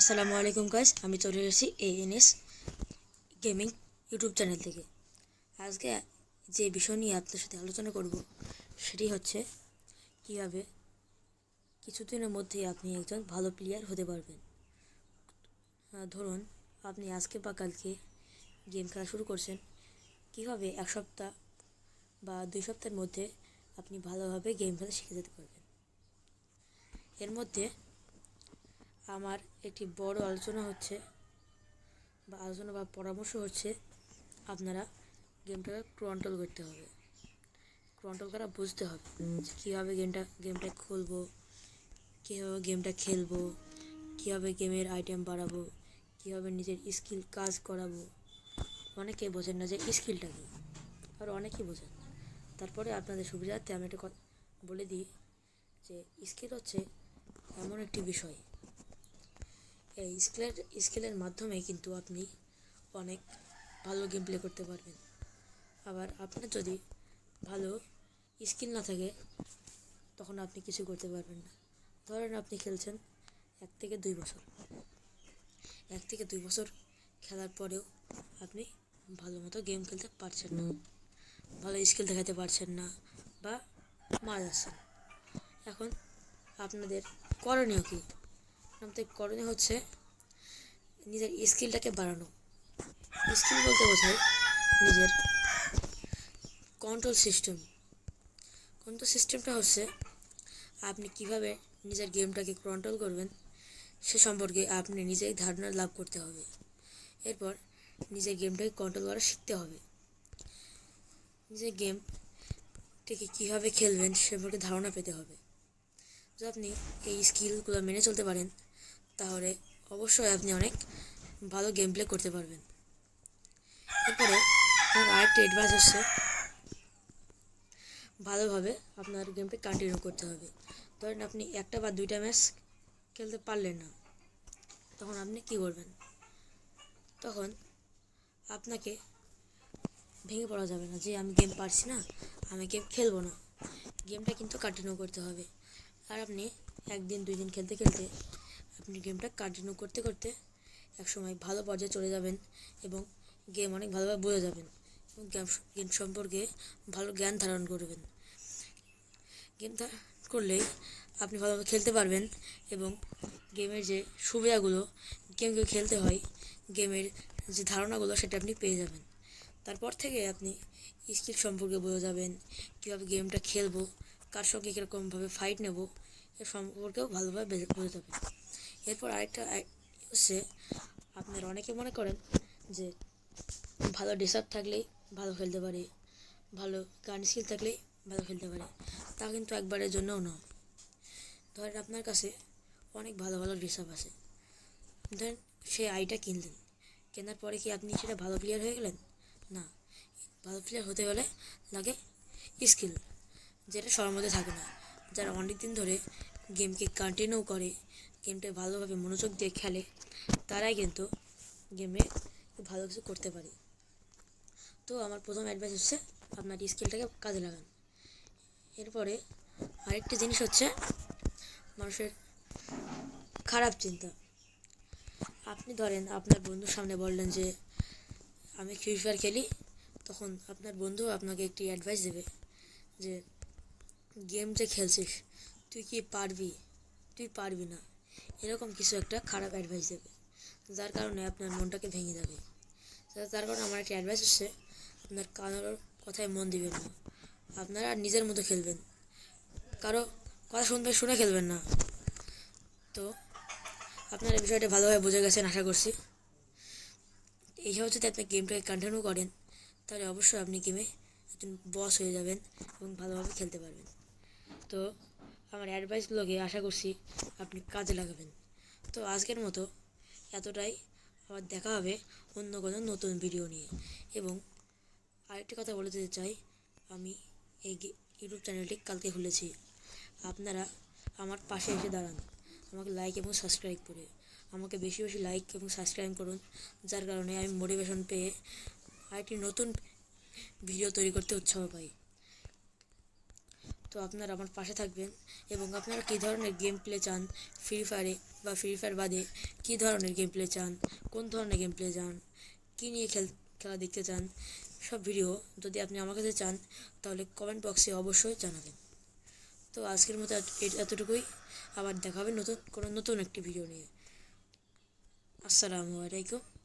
আসসালামু আলাইকুম গাইস আমি চলে এসেছি এএনএস গেমিং ইউটিউব চ্যানেল থেকে। আজকে যে বিষয় নিয়ে আপনার সাথে আলোচনা করব, সেটি হচ্ছে কীভাবে কিছুদিনের মধ্যেই আপনি একজন ভালো প্লেয়ার হতে পারবেন। ধরুন, আপনি আজকে বা কালকে গেম খেলা শুরু করছেন, কীভাবে এক সপ্তাহ বা দুই সপ্তাহের মধ্যে আপনি ভালোভাবে গেম খেলা শিখে যেতে পারবেন। এর মধ্যে আমার একটি বড় আলোচনা হচ্ছে বা আলোচনা বা পরামর্শ হচ্ছে আপনারা গেমটাকে কন্ট্রোল করতে হবে। কন্ট্রোল করা বুঝতে হবে কীভাবে গেমটা গেমটা খুলবো, কীভাবে গেমটা খেলব, কীভাবে গেমের আইটেম বাড়াবো, কীভাবে নিজের স্কিল কাজ করাবো। অনেকে বোঝেন না যে স্কিলটা কী, আর অনেকেই বোঝেন তারপরে আপনাদের সুবিধার্থে আমি একটা বলে দিই যে স্কিল হচ্ছে এমন একটি বিষয় এই স্কিলের স্কিলের মাধ্যমে কিন্তু আপনি অনেক ভালো গেম প্লে করতে পারবেন। আবার আপনার যদি ভালো স্কিল না থাকে, তখন আপনি কিছু করতে পারবেন না। ধরেন আপনি খেলছেন এক থেকে দুই বছর। এক থেকে দুই বছর খেলার পরেও আপনি ভালো মতো গেম খেলতে পারছেন না। ভালো স্কিল দেখাতে পারছেন না বা মারা যাচ্ছেন। এখন আপনাদের করণীয় কী? আমাদের করণীয় হচ্ছে নিজের স্কিলটাকে বাড়ানো। স্কিল বলতে বোঝায় নিজের কন্ট্রোল সিস্টেম কন্ট্রোল সিস্টেমটা হচ্ছে আপনি কীভাবে নিজের গেমটাকে কন্ট্রোল করবেন, সে সম্পর্কে আপনি নিজেই ধারণা লাভ করতে হবে। এরপর নিজের গেমটাকে কন্ট্রোল করা শিখতে হবে। নিজের গেমটাকে কীভাবে খেলবেন সে সম্পর্কে ধারণা পেতে হবে। যদি আপনি এই স্কিলগুলো মেনে চলতে পারেন তাহলে অবশ্যই আপনি অনেক ভালো গেম প্লে করতে পারবেন। এরপরে আমার আরেকটা অ্যাডভাইস হচ্ছে ভালোভাবে আপনার গেমটা কন্টিনিউ করতে হবে। ধরেন আপনি একটা বা দুইটা ম্যাচ খেলতে পারলেন না, তখন আপনি কী করবেন? তখন আপনাকে ভেঙে পড়া যাবে না যে আমি গেম পারছি না, আমি গেম খেলব না। গেমটা কিন্তু কন্টিনিউ করতে হবে। আর আপনি একদিন, দুই দিন খেলতে খেলতে আপনি গেমটা কন্টিনিউ করতে করতে এক সময় ভালো পর্যায়ে চলে যাবেন এবং গেম অনেক ভালোভাবে বোঝা যাবেন এবং গেম গেম সম্পর্কে ভালো জ্ঞান ধারণ করবেন। গেম ধারণ করলেই আপনি ভালোভাবে খেলতে পারবেন এবং গেমের যে সুবিধাগুলো গেমকে খেলতে হয় গেমের যে ধারণাগুলো সেটা আপনি পেয়ে যাবেন। তারপর থেকে আপনি স্কিল সম্পর্কে বোঝা যাবেন, কীভাবে গেমটা খেলব, কার সঙ্গে কীরকমভাবে ফাইট নেব, এ সম্পর্কেও ভালোভাবে বোঝা যাবেন। এরপর আরেকটা হচ্ছে আপনারা অনেকে মনে করেন যে ভালো ড্রেসার থাকলেই ভালো খেলতে পারে, ভালো গান স্কিল থাকলেই ভালো খেলতে পারে, তা কিন্তু একবারের জন্যও নয়। ধরেন আপনার কাছে অনেক ভালো ভালো আপ আছে, ধরেন সেই আইটা কিনলেন, কেনার পরে কি আপনি সেটা ভালো প্লেয়ার হয়ে গেলেন? না, ভালো প্লেয়ার হতে হলে লাগে স্কিল যেটা সবার মধ্যে থাকে না, যারা অনেক দিন ধরে গেমকে কন্টিনিউ করে গেমটা ভালোভাবে মনোযোগ দিয়ে খেলে, তারাই কিন্তু গেমে ভালো কিছু করতে পারে। তো আমার প্রথম অ্যাডভাইস হচ্ছে আপনার স্কিলটাকে কাজে লাগান। এরপরে আরেকটি জিনিস হচ্ছে মানুষের খারাপ চিন্তা। আপনি ধরেন আপনার বন্ধুর সামনে বললেন যে, আমি ফ্রি ফায়ার খেলি। তখন আপনার বন্ধু আপনাকে একটি অ্যাডভাইস দেবে যে, গেম যে খেলছিস, তুই কি পারবি? তুই পারবি না। এরকম কিছু একটা খারাপ অ্যাডভাইস দেবে। যার কারণে আপনার মনটাকে ভেঙে যাবে। তার কারণে আমার একটা অ্যাডভাইস হচ্ছে আপনার কারোর কথায় মন দিবেন না। আপনারা নিজের মতো খেলবেন। কারও কথা শুনবে, শুনে খেলবেন না। তো আপনারা বিষয়টা ভালোভাবে বুঝে গেছেন, আশা করছি। এইসব যদি আপনি গেমটাকে কন্টিনিউ করেন, তাহলে অবশ্যই আপনি গেমে একজন বস হয়ে যাবেন এবং ভালোভাবে খেলতে পারবেন। তো আমার অ্যাডভাইসগুলোকে আশা করছি আপনি কাজে লাগাবেন। তো আজকের মতো এতটাই। আবার দেখা হবে অন্য কোনো নতুন ভিডিও নিয়ে। এবং আরেকটি কথা বলে দিতে চাই, আমি এই ইউটিউব চ্যানেলটি কালকে খুলেছি। আপনারা আমার পাশে এসে দাঁড়ান। আমাকে লাইক এবং সাবস্ক্রাইব করে। আমাকে বেশি বেশি লাইক এবং সাবস্ক্রাইব করুন, যার কারণে আমি মোটিভেশন পেয়ে আরেকটি নতুন ভিডিও তৈরি করতে উৎসাহ পাই। তো আপনারা আমার পাশে থাকবেন এবং আপনারা কী ধরনের গেম প্লে চান? ফ্রি ফায়ারে বা ফ্রি ফায়ার বাদে কী ধরনের গেম প্লে চান? কোন ধরনের গেম প্লে চান? কী নিয়ে খেল খেলা দেখতে চান? সব ভিডিও যদি আপনি আমার কাছে চান, তাহলে কমেন্ট বক্সে অবশ্যই জানাবেন। তো আজকের মতো এত- এতটুকুই। আবার দেখা হবে নতুন কোনো নতুন একটি ভিডিও নিয়ে। আসসালামু আলাইকুম।